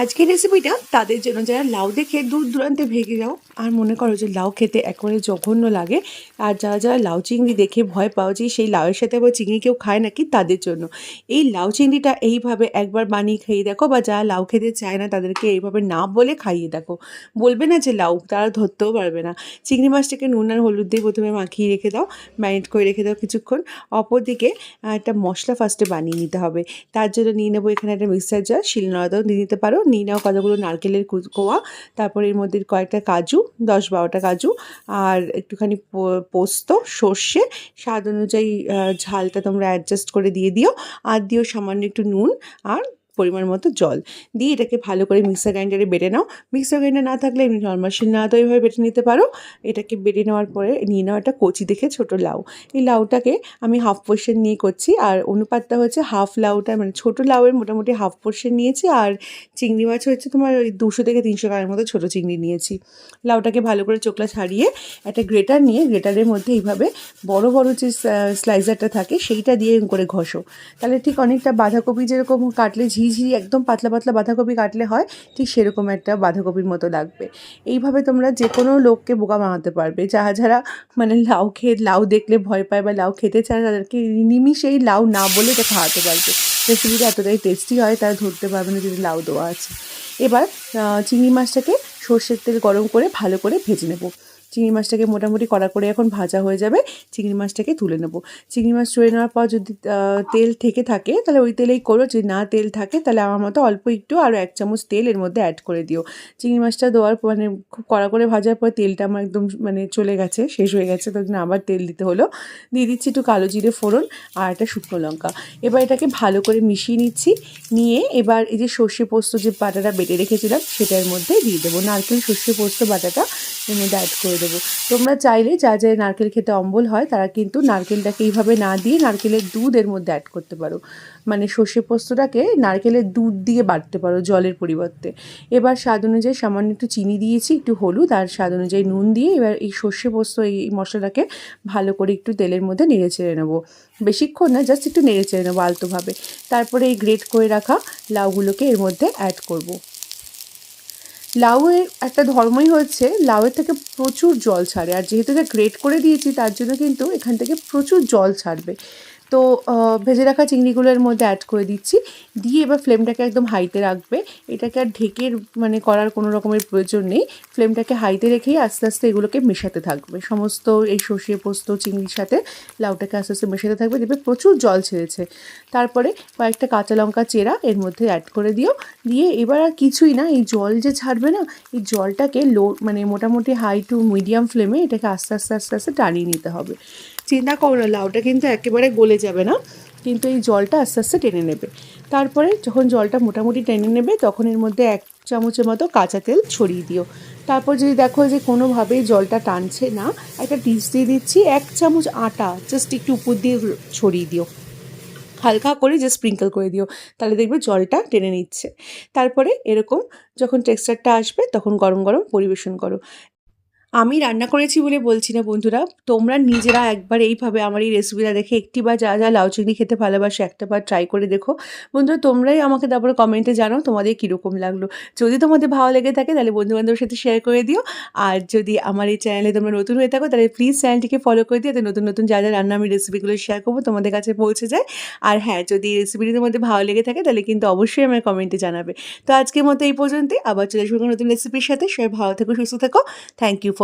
আজকের রেসিপিটা তাদের জন্য, যারা লাউ দেখে দূর দূরান্তে ভেঙে যাও, আর মনে করো যে লাউ খেতে একেবারে জঘন্য লাগে, আর যারা যারা লাউ চিংড়ি দেখে ভয় পাও যে সেই লাউয়ের সাথে আবার চিংড়ি কেউ খায় নাকি, তাদের জন্য। এই লাউ চিংড়িটা এইভাবে একবার বানিয়ে খাইয়ে দেখো, বা যারা লাউ খেতে চায় না, তাদেরকে এইভাবে না বলে খাইয়ে দেখো। বলবে না যে লাউ, তারা ধরতেও পারবে না। চিংড়ি মাছটাকে নুন আর হলুদ দিয়ে প্রথমে মাখিয়ে রেখে দাও, ম্যারিনেট করে রেখে দাও কিছুক্ষণ। অপরদিকে একটা মশলা ফার্স্টে বানিয়ে নিতে হবে। তার জন্য নিয়ে নেব এখানে একটা মিক্সার জার শিলনোড়াতেও দিয়ে নিতে পারো। নিয়ে নাও কতগুলো নারকেলের কোয়া। তারপর এর মধ্যে কয়েকটা কাজু, দশ বারোটা কাজু আর একটুখানি পোস্ত, সর্ষে। স্বাদ অনুযায়ী ঝালটা তোমরা অ্যাডজাস্ট করে দিয়ে দিও। আর দিও সামান্য একটু নুন আর পরিমাণ মতো জল। দিয়ে এটাকে ভালো করে মিক্সার গ্রাইন্ডারে বেটে নাও। মিক্সার গ্রাইন্ডার না থাকলে এমনি নর্মাল শিলনোড়াতেও এইভাবে বেটে নিতে পারো। এটাকে বেটে নেওয়ার পরে নিয়ে নাও একটা কচি দেখে ছোট লাউ। এই লাউটাকে আমি হাফ পোর্শন নিয়ে করছি। আর অনুপাতটা হচ্ছে হাফ লাউটা মানে ছোট লাউয়ের মোটামুটি হাফ পোর্শন নিয়েছি। আর চিংড়ি মাছ হচ্ছে তোমার ওই দুশো থেকে তিনশো গ্রামের মতো ছোটো চিংড়ি নিয়েছি। লাউটাকে ভালো করে চোখলা ছাড়িয়ে একটা গ্রেটার নিয়ে গ্রেটারের মধ্যে এইভাবে বড় বড় যে স্লাইজারটা থাকে, সেইটা দিয়ে করে ঘষো। তাহলে ঠিক অনেকটা বাঁধাকপি যেরকম কাটলে ঝিঝি একদম পাতলা পাতলা বাঁধাকপি কাটলে হয়, ঠিক সেরকম একটা বাঁধাকপির মতো লাগবে। এইভাবে তোমরা যে কোনো লোককে বোকা বানাতে পারবে। যারা যারা মানে লাউ খেয়ে লাউ দেখলে ভয় পায় বা লাউ খেতে চায়, তাদেরকে নিমিষেই লাউ না বলে এটা খাওয়াতে পারবে। রেসিপিটা এতটাই টেস্টি হয়, তারা ধরতে পারবে না যদি লাউ দেওয়া আছে। এবার চিংড়ি মাছটাকে সর্ষের তেল গরম করে ভালো করে ভেজে নেব। চিংড়ি মাছটাকে মোটামুটি কড়া করে এখন ভাজা হয়ে যাবে। চিংড়ি মাছটাকে তুলে নেব। চিংড়ি মাছ তুলে নেওয়ার পর যদি তেল থেকে থাকে, তাহলে ওই তেলেই করো। যদি না তেল থাকে, তাহলে আমার মতো অল্প একটু আরও এক চামচ তেল এর মধ্যে অ্যাড করে দিও। চিংড়ি মাছটা দেওয়ার পর মানে খুব কড়া করে ভাজার পর তেলটা আমার একদম মানে চলে গেছে, শেষ হয়ে গেছে। জন্য আবার তেল দিতে হলো। দিয়ে দিচ্ছি একটু কালো জিরে ফোড়ন আর একটা শুকনো লঙ্কা। এবার এটাকে ভালো করে মিশিয়ে নিচ্ছি। নিয়ে এবার এই যে সর্ষে পোস্ত যে বাটাটা বেটে রেখেছিলাম, সেটার মধ্যে দিয়ে দেবো। নারকেল সর্ষে পোস্ত বাটাটা এর মধ্যে অ্যাড করে দেবো। তোমরা চাইলে যা যা নারকেল খেতে অম্বল হয়, তারা কিন্তু নারকেলটাকে এইভাবে না দিয়ে নারকেলের দুধ এর মধ্যে অ্যাড করতে পারো। মানে সর্ষে পোস্তটাকে নারকেলের দুধ দিয়ে বাটতে পারো জলের পরিবর্তে। এবার স্বাদ অনুযায়ী সামান্য একটু চিনি দিয়েছি, একটু হলুদ আর স্বাদ অনুযায়ী নুন দিয়ে এবার এই সর্ষে পোস্ত, এই মশলাটাকে ভালো করে একটু তেলের মধ্যে নেড়ে চেড়ে নেব। বেশিক্ষণ না জাস্ট একটু নেড়ে চেড়ে নেব আলতোভাবে। তারপরে এই গ্রেট করে রাখা লাউগুলোকে এর মধ্যে অ্যাড করব। লাউয়ের একটা ধর্মই হচ্ছে লাউয়ের থেকে প্রচুর জল ছাড়ে। আর যেহেতু এটা গ্রেট করে দিয়েছি, তার জন্য কিন্তু এখান থেকে প্রচুর জল ছাড়বে। তো ভেজে রাখা চিংড়িগুলোর মধ্যে অ্যাড করে দিচ্ছি। দিয়ে এবার ফ্লেমটাকে একদম হাইতে রাখবে। এটাকে আর ঢেকে মানে করার কোনো রকমের প্রয়োজন নেই। ফ্লেমটাকে হাইতে রেখেই আস্তে আস্তে এগুলোকে মেশাতে থাকবে। সমস্ত এই সর্ষে পোস্ত, চিংড়ির সাথে লাউটাকে আস্তে আস্তে মেশাতে থাকবে। দেখবে প্রচুর জল ছেড়েছে। তারপরে কয়েকটা কাঁচা লঙ্কা চেরা এর মধ্যে অ্যাড করে দিও। দিয়ে এবার আর কিছুই না, এই জল যে ছাড়বে না, এই জলটাকে লো মানে মোটামুটি হাই টু মিডিয়াম ফ্লেমে এটাকে আস্তে আস্তে আস্তে আস্তে টানিয়ে নিতে হবে। চিন্তা করো না, লাউটা কিন্তু একেবারে গলে যাবে না। কিন্তু এই জলটা আস্তে আস্তে টেনে নেবে। তারপরে যখন জলটা মোটামুটি টেনে নেবে, তখন এর মধ্যে এক চামচের মতো কাঁচা তেল ছড়িয়ে দিও। তারপর যদি দেখো যে কোনোভাবেই জলটা টানছে না, একটা ডিশ দিয়ে দিচ্ছি, এক চামচ আটা জাস্ট একটু উপর দিয়ে ছড়িয়ে দিও। হালকা করে যে স্প্রিঙ্কল করে দিও। তাহলে দেখবে জলটা টেনে নিচ্ছে। তারপরে এরকম যখন টেক্সচারটা আসবে, তখন গরম গরম পরিবেশন করো। আমি রান্না করেছি বলে বলছি না বন্ধুরা। তোমরা নিজেরা একবার এইভাবে আমার এই রেসিপিটা দেখে একটি বা যা যা লাউ চিংড়ি খেতে ভালোবাসো একটা বার ট্রাই করে দেখো। বন্ধুরা, তোমরাই আমাকে তারপরে কমেন্টে জানাও তোমাদের কীরকম লাগল। যদি তোমাদের ভালো লেগে থাকে তাহলে বন্ধুবান্ধবের সাথে শেয়ার করে দিও। আর যদি আমার এই চ্যানেলে তোমরা নতুন হয়ে থাকো তাহলে প্লিজ চ্যানেলটিকে ফলো করে দিও। নতুন নতুন যা যা রান্না আমি রেসিপিগুলো শেয়ার করব তোমাদের কাছে পৌঁছে যায়। আর হ্যাঁ যদি এই রেসিপিটি তোমাদের ভালো লেগে থাকে তাহলে কিন্তু অবশ্যই আমার কমেন্টে জানাবে। তো আজকের মতো এই পর্যন্তই। আবার চলে আসব নতুন রেসিপির সাথে। সবাই ভালো থেকো, সুস্থ থেকো। Thank you for